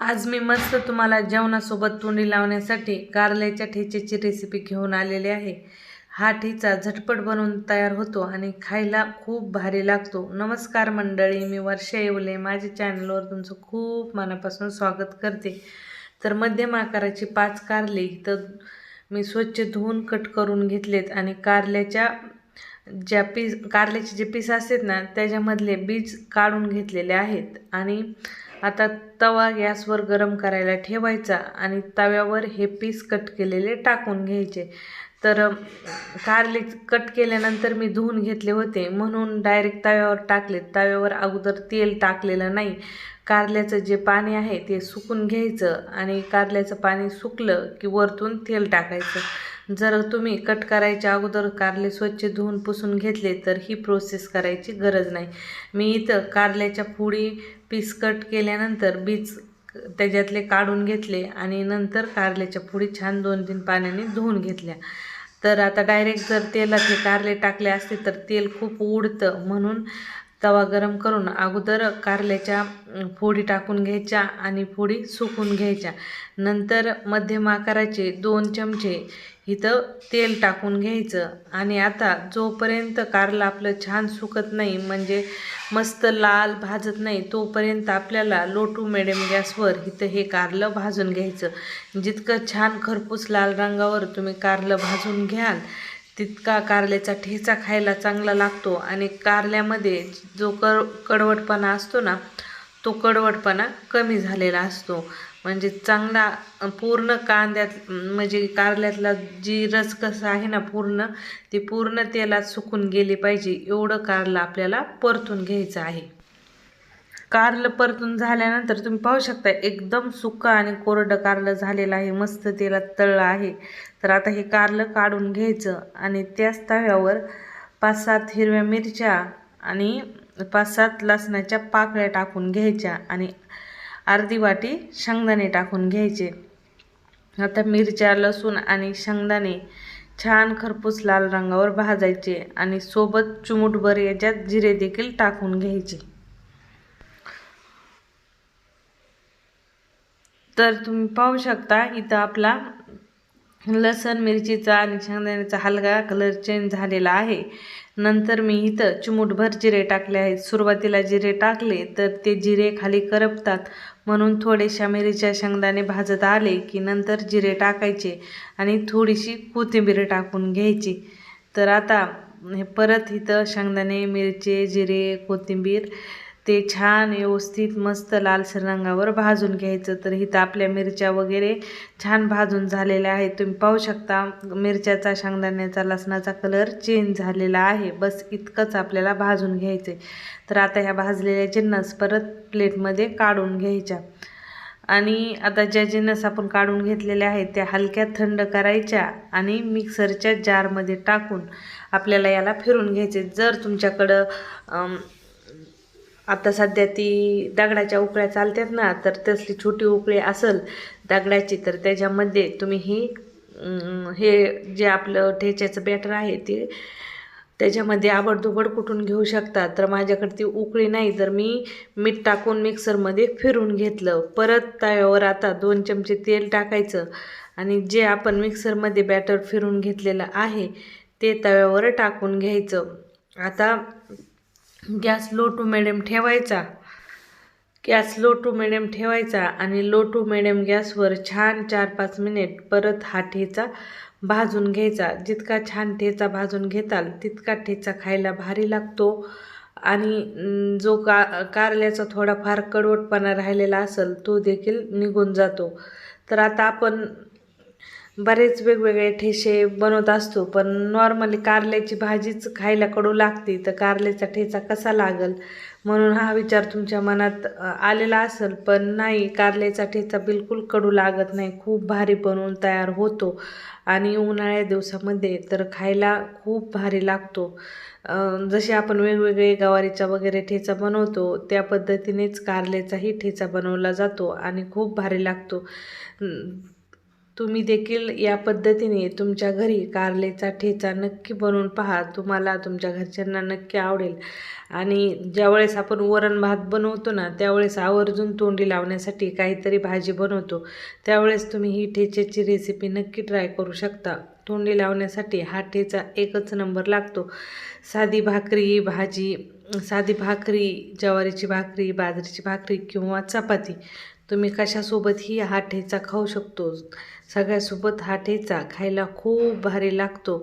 आज मी मस्त तुम्हाला जेवणासोबत तोंडी लावण्यासाठी कारल्याच्या ठेच्याची रेसिपी घेऊन आलेली आहे. हा ठेचा झटपट बनवून तयार होतो आणि खायला खूप भारी लागतो. नमस्कार मंडळी मी वर्षा येवले. माझ्या चॅनलवर तुमचं खूप मनापासून स्वागत करते. तर मध्यम आकाराची पाच कारले तर मी स्वच्छ धुवून कट करून घेतलेत आणि कारल्याच्या ज्या पीस कारल्याचे जे पीस असतात ना त्याच्यामधले बीज काढून घेतलेले आहेत. आणि आता तवा गॅसवर गरम करायला ठेवायचा आणि तव्यावर हे पीस कट केलेले टाकून घ्यायचे. तर कारले कट केल्यानंतर मी धुवून घेतले होते. म्हणून डायरेक्ट तव्यावर टाकले. तव्यावर अगोदर तेल टाकलेलं नाही. कारल्याचं जे पाणी आहे ते सुकून घ्यायचं आणि कारल्याचं पाणी सुकलं की वरतून तेल टाकायचं. जर तुम्ही कट करायच्या अगोदर कारले स्वच्छ धुवून पुसून घेतले तर ही प्रोसेस करायची गरज नाही. मी इथं कारल्याच्या फुडी पीस कट केल्यानंतर बीज त्याच्यातले काढून घेतले आणि नंतर कारल्याच्या फुडी छान दोन तीन पाण्याने धुवून घेतल्या. तर आता डायरेक्ट जर तेलात हे कारले टाकले असते तर तेल खूप उडतं. म्हणून तवा गरम करून अगोदर कारल्याच्या फोडी टाकून घ्यायच्या आणि फोडी सुकून घ्यायच्या. नंतर मध्यम आकाराचे दोन चमचे इथं तेल टाकून घ्यायचं. आणि आता जोपर्यंत कारलं आपलं छान सुकत नाही म्हणजे मस्त लाल भाजत नाही तोपर्यंत आपल्याला लो टू मिडियम गॅसवर इथं हे कारलं भाजून घ्यायचं. जितकं छान खरपूस लाल रंगावर तुम्ही कारलं भाजून घ्याल तितका कारल्याचा ठेचा खायला चांगला लागतो आणि कारल्यामध्ये जो क कडवटपणा असतो ना तो कडवटपणा कमी झालेला असतो. म्हणजे चांगला पूर्ण कांद्यात म्हणजे कारल्यातला जी रस कसं आहे ना पूर्ण ती पूर्ण तेलात सुकून गेली पाहिजे एवढं कारलं आपल्याला परतून घ्यायचं आहे. कारलं परतून झाल्यानंतर तुम्ही पाहू शकता एकदम सुकं आणि कोरडं कारलं झालेलं आहे मस्त तेलात तळलं आहे. तर आता हे कारलं काढून घ्यायचं आणि त्याच तव्यावर पाच सात हिरव्या मिरच्या आणि पाच सात लसणाच्या पाकळ्या टाकून घ्यायच्या आणि अर्धी वाटी शेंगदाणे टाकून घ्यायचे. आता मिरच्या लसूण आणि शेंगदाणे छान खरपूस लाल रंगावर भाजायचे आणि सोबत चुमुटभर याच्यात जिरे देखील टाकून घ्यायचे. तर तुम्ही पाहू शकता इथं आपला लसण मिरचीचा आणि शेंगदाण्याचा हलका कलर चेंज झालेला आहे. नंतर मी इथं चिमूटभर जिरे टाकले आहेत. सुरुवातीला जिरे टाकले तर ते जिरे खाली करपतात. म्हणून थोडेशा मिरच्या शेंगदाणे भाजत आले की नंतर जिरे टाकायचे आणि थोडीशी कोथिंबीर टाकून घ्यायची. तर आता परत इथं शेंगदाणे मिरचे जिरे कोथिंबीर ते छान व्यवस्थित मस्त लालसर रंगावर भाजून घ्यायचं. तर इथं आपल्या मिरच्या वगैरे छान भाजून झालेल्या आहेत. तुम्ही पाहू शकता मिरच्याचा शेंगदाण्याचा लसणाचा कलर चेंज झालेला आहे. बस इतकंच आपल्याला भाजून घ्यायचं आहे तर आता ह्या भाजलेल्या जिन्नस परत प्लेटमध्ये काढून घ्यायच्या. आणि आता ज्या जिन्नस आपण काढून घेतलेल्या आहेत त्या हलक्या थंड करायच्या आणि मिक्सरच्या जारमध्ये टाकून आपल्याला याला फिरून घ्यायचे जर तुमच्याकडं आता सध्या ती दगडाच्या उकळ्या चालतात ना तर तसली छोटी उकळी असेल दगडाची तर त्याच्यामध्ये तुम्ही ही हे जे आपलं ठेच्याचं बॅटर आहे ते त्याच्यामध्ये आबडधोबड कुठून घेऊ शकता. तर माझ्याकडे ती उकळी नाही तर मी मीठ टाकून मिक्सरमध्ये फिरून घेतलं. परत तव्यावर आता दोन चमचे तेल टाकायचं आणि जे आपण मिक्सरमध्ये बॅटर फिरून घेतलेलं आहे ते तव्यावर टाकून घ्यायचं. आता गॅस लो टू मिडियम ठेवायचा. गॅस लो टू मिडियम ठेवायचा आणि लो टू मिडियम गॅसवर छान चार पाच मिनिट परत हा ठेचा भाजून घ्यायचा. जितका छान ठेचा भाजून घेताल तितका ठेचा खायला भारी लागतो. आणि जो का कारल्याचा थोडाफार कडवटपणा राहिलेला असेल तो देखील निघून जातो. तर आता आपण बरेच वेगवेगळे ठेसे बनवत असतो पण नॉर्मली कारल्याची भाजीच खायला कडू लागते तर कारल्याचा ठेचा कसा लागल? म्हणून हा विचार तुमच्या मनात आलेला असेल पण नाही कारल्याचा ठेचा बिलकुल कडू लागत नाही. खूप भारी बनवून तयार होतो आणि उन्हाळ्या दिवसामध्ये तर खायला खूप भारी लागतो. जसे आपण वेगवेगळे गवारीचा वगैरे ठेचा बनवतो त्या पद्धतीनेच कारल्याचाही ठेचा बनवला जातो आणि खूप भारी लागतो. तुम्ही देखील या पद्धतीने तुमच्या घरी कारलेचा ठेचा नक्की बनवून पहा. तुम्हाला तुमच्या घरच्यांना नक्की आवडेल. आणि ज्यावेळेस आपण वरण भात बनवतो ना त्यावेळेस आवर्जून तोंडी लावण्यासाठी काहीतरी भाजी बनवतो. त्यावेळेस तुम्ही ही ठेच्याची रेसिपी नक्की ट्राय करू शकता. तोंडी लावण्यासाठी हा ठेचा एकच नंबर लागतो. साधी भाकरी भाजी साधी भाकरी ज्वारीची भाकरी बाजरीची भाकरी किंवा चपाती. तुम्ही कशासोबतही हा ठेचा खाऊ शकतो. सगळ्यासोबत हा ठेचा खायला खूप भारी लागतो.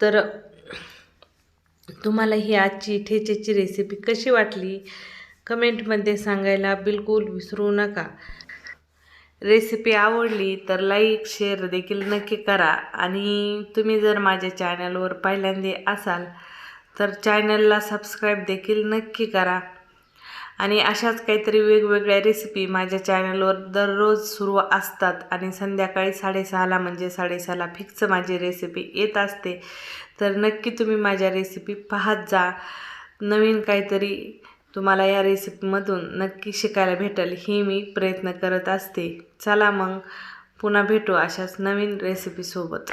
तर तुम्हाला ही आजची ठेच्याची रेसिपी कशी वाटली? कमेंटमध्ये सांगायला बिलकुल विसरू नका. रेसिपी आवडली तर लाईक शेअर देखील नक्की करा. आणि तुम्ही जर माझ्या चॅनलवर पहिल्यांदा असाल तर चॅनलला सबस्क्राईब देखील नक्की करा. आणि अशाच काहीतरी वेगवेगळ्या रेसिपी माझ्या चॅनलवर दररोज सुरू असतात. आणि संध्याकाळी साडेसहाला म्हणजे साडेसहाला फिक्स माझी रेसिपी येत असते. तर नक्की तुम्ही माझ्या रेसिपी पाहत जा. नवीन काहीतरी तुम्हाला या रेसिपीमधून नक्की शिकायला भेटेल ही मी प्रयत्न करत असते. चला मग पुन्हा भेटू अशाच नवीन रेसिपीसोबत